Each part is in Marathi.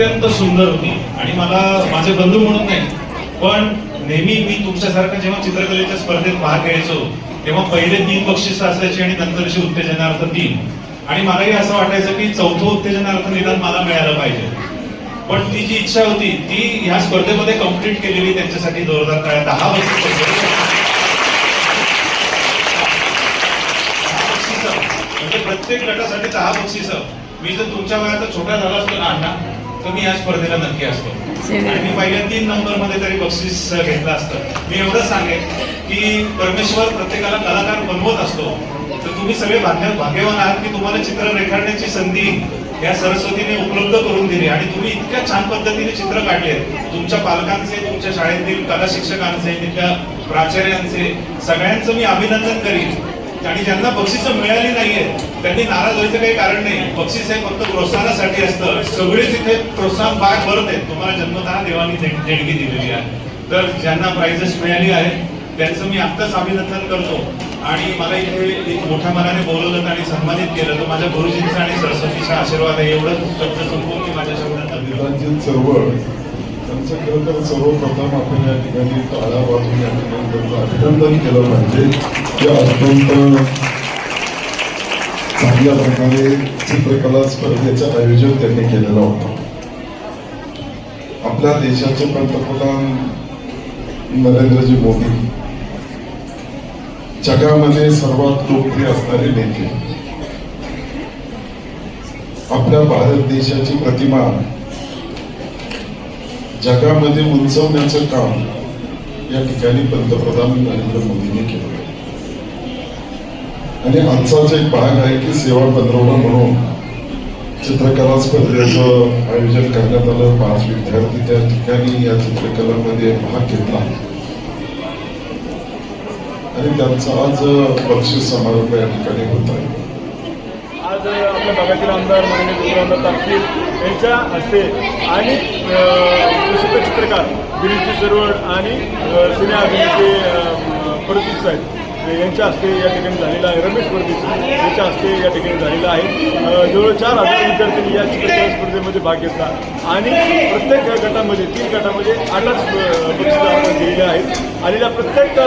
अत्यंत सुंदर होती. आणि मला माझे बंधू म्हणून नाही पण नेहमी मी तुमच्यासारखं जेव्हा चित्रकलेच्या स्पर्धेत भाग घ्यायचो तेव्हा पहिले तीन बक्षिसं असायची आणि नंतरची उत्तेजनार्थ तीन. आणि मलाही असं वाटायचं की चौथं उत्तेजनार्थ निदान मला मिळालं पाहिजे. पण ती जी इच्छा होती ती ह्या स्पर्धेमध्ये कंप्लीट केलेली त्यांच्यासाठी जोरदार काय दहा वर्ष म्हणजे प्रत्येक गटासाठी दहा बक्षिस. मी जर तुमच्या वयाचा छोटा झाला असतो ना अण्णा तर मी या स्पर्धेला नक्की असतो. आणि मी पहिल्या तीन नंबरमध्ये तरी बक्षीस घेतलं असतं. मी एवढंच सांगेन की परमेश्वर प्रत्येकाला कलाकार बनवत असतो. तर तुम्ही सगळे भाग्य भाग्यवान आहात की तुम्हाला चित्र रेखाटण्याची संधी या सरस्वतीने उपलब्ध करून दिली. आणि तुम्ही इतक्या छान पद्धतीने चित्र काढले. तुमच्या पालकांचे तुमच्या शाळेतील कला शिक्षकांचे तिथल्या प्राचार्यांचे सगळ्यांचं मी अभिनंदन करीन. आणि ज्यांना बक्षिसं मिळाली नाहीये त्यांनी नाराज व्हायचं काही कारण नाही. बक्षीस हे फक्त प्रोत्साहनासाठी असतं. सगळेच इथे प्रोत्साहन बाय करत आहेत. तुम्हाला जन्मतः देवानी देणगी दिलेली आहे. तर ज्यांना प्राइजेस मिळाली आहेत त्यांचं मी आत्ताच अभिनंदन करतो. आणि मला इथे एक मोठ्या मनाने बोलवलं आणि सन्मानित केलं. तर माझ्या गुरुजींचा आणि सरस्वतीचा आशीर्वाद आहे. एवढंच शब्द संपवून मी माझ्या शब्दांना चळवळ त्यांचं खरं तर सर्वप्रथम आपण या ठिकाणी टाळ्या वाजून या ठिकाणी त्यांचं अभिनंदन केलं पाहिजे. की अत्यंत चांगल्या प्रकारे चित्रकला स्पर्धेचं आयोजन त्यांनी केलेलं होतं. आपल्या देशाचे पंतप्रधान नरेंद्रजी मोदी जगामध्ये सर्वात लोकप्रिय असणारे नेते. आपल्या भारत देशाची प्रतिमा जगामध्ये उंचवण्याचं काम या ठिकाणी पंतप्रधान नरेंद्र मोदींनी केलं. आणि आजचाच एक भाग आहे की सेवा पंधरवडा म्हणून चित्रकला स्पर्धेचं आयोजन करण्यात आलं. पाच विद्यार्थी त्या ठिकाणी या चित्रकलामध्ये भाग घेतला. आणि त्यांचा आज बक्षीस समारोह या ठिकाणी होत आहे. आज आपल्या भागातील आमदार माननीय गुरुरामदास तापकीर यांच्या हस्ते आणि प्रसिद्ध चित्रकार गिरीश चरवड आणि सिने अभिनेते परदीप साहेब यांच्या हस्ते या ठिकाणी झालेला आहे. रमेश परदेश यांच्या हस्ते या ठिकाणी झालेला आहे. जवळ चार हजार विद्यार्थ्यांनी या चित्रकला स्पर्धेमध्ये भाग घेतला आणि प्रत्येक गटामध्ये तीन गटामध्ये आठच बक्षिसं आपण दिलेले आहेत. आणि त्या प्रत्येक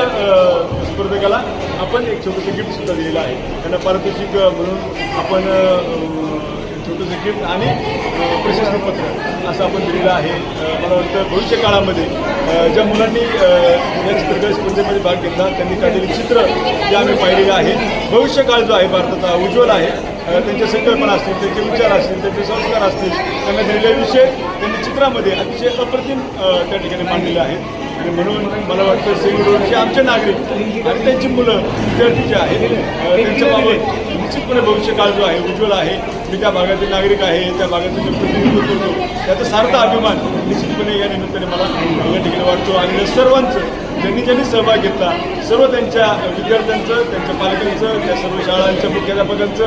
स्पर्धकाला आपण एक छोटंसं गिफ्ट सुद्धा दिलेलं आहे. त्यांना पारितोषिक म्हणून आपण अ, छोटंसं गिफ्ट आणि प्रशासनपत्र प्रशस्तीपत्र असं आपण दिलेलं आहे. मला वाटतं भविष्य काळामध्ये ज्या मुलांनी या चित्रकला स्पर्धेमध्ये भाग घेतला त्यांनी काढलेली चित्र जे आम्ही पाहिलेलं आहे. भविष्यकाळ जो आहे भारताचा उज्ज्वल आहे. त्यांच्या संकल्पना असतील त्यांचे विचार असतील त्यांचे संस्कार असतील त्यांना दिलेले विषय त्यांनी चित्रामध्ये अतिशय अप्रतिम त्या ठिकाणी मांडलेले आहेत. आणि म्हणून मला वाटतं सेंगडोरचे आमचे नागरिक आणि त्यांची मुलं विद्यार्थी जे आहेत त्यांच्याबाबत संपूर्ण भविष्यकाळ जो आहे उज्ज्वल आहे. मी त्या भागातील नागरिक आहे त्या भागातील जे प्रतिनिधित्व करतो. त्याचा सार्थ अभिमान निश्चितपणे या निमित्ताने मला या ठिकाणी वाटतो. आणि सर्वांचं ज्यांनी ज्यांनी सहभाग घेतला सर्व त्यांच्या विद्यार्थ्यांचं त्यांच्या पालकांचं त्या सर्व शाळांच्या मुख्याध्यापकांचं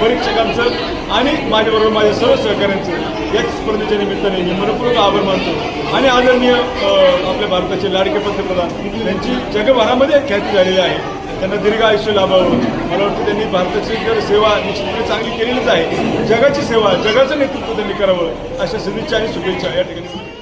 परीक्षकांचं आणि माझ्याबरोबर माझ्या सर्व सहकाऱ्यांचं याच स्पर्धेच्या निमित्ताने मी मनपूर्वक आभार मानतो. आणि आदरणीय आपल्या भारताचे लाडके पंतप्रधान यांची जगभरामध्ये ख्याती झालेली आहे. त्यांना दीर्घ आयुष्य लाभावं. मला वाटतं त्यांनी भारताची जर सेवा निश्चितपणे चांगली केलेलीच आहे जगाची सेवा जगाचं नेतृत्व त्यांनी करावं अशा सदिच्छा आणि शुभेच्छा या ठिकाणी.